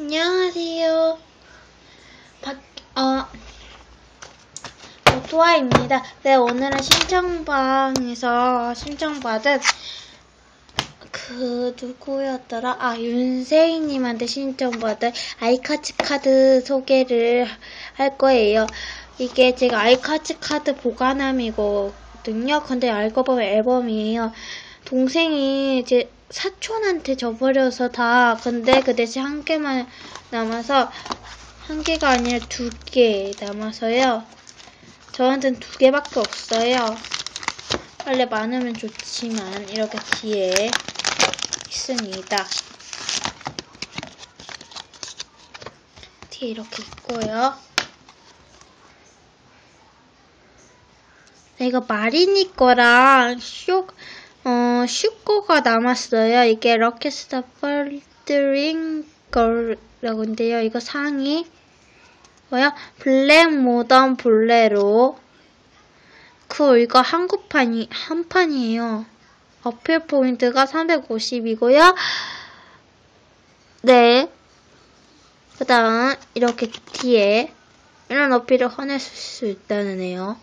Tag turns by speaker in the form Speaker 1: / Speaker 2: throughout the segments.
Speaker 1: 안녕하세요. 박, 어, 오토아입니다. 네, 오늘은 신청방에서 신청받은 그, 누구였더라? 아, 윤세희님한테 신청받은 아이카츠 카드 소개를 할 거예요. 이게 제가 아이카츠 카드 보관함이거든요. 근데 알고 보면 앨범이에요. 동생이 제 사촌한테 줘버려서 다 근데 그 대신 한 개만 남아서 한 개가 아니라 두 개 남아서요. 저한테는 두 개밖에 없어요. 원래 많으면 좋지만 이렇게 뒤에 있습니다. 뒤에 이렇게 있고요. 네, 이거 마리니 거랑 쇼, 어, 슈거가 남았어요. 이게 럭키스타 펄드링 걸라고 인데요. 이거 상이 뭐야? 블랙 모던 볼레로. 그 이거 한국판이 한 판이에요. 어필 포인트가 350이고요. 네. 그다음 이렇게 뒤에 이런 어필을 꺼낼 수 있다는 애요.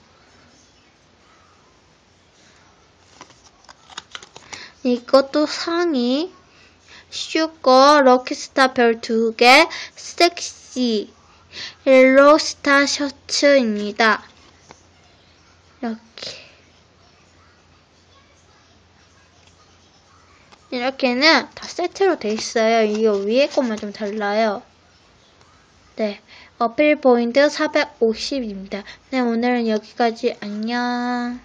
Speaker 1: 이것도 상의 슈거 럭키스타 별 두 개 섹시 옐로스타 셔츠입니다. 이렇게 이렇게는 다 세트로 돼 있어요. 이거 위에 것만 좀 달라요. 네, 어필 포인트 450입니다. 네, 오늘은 여기까지 안녕.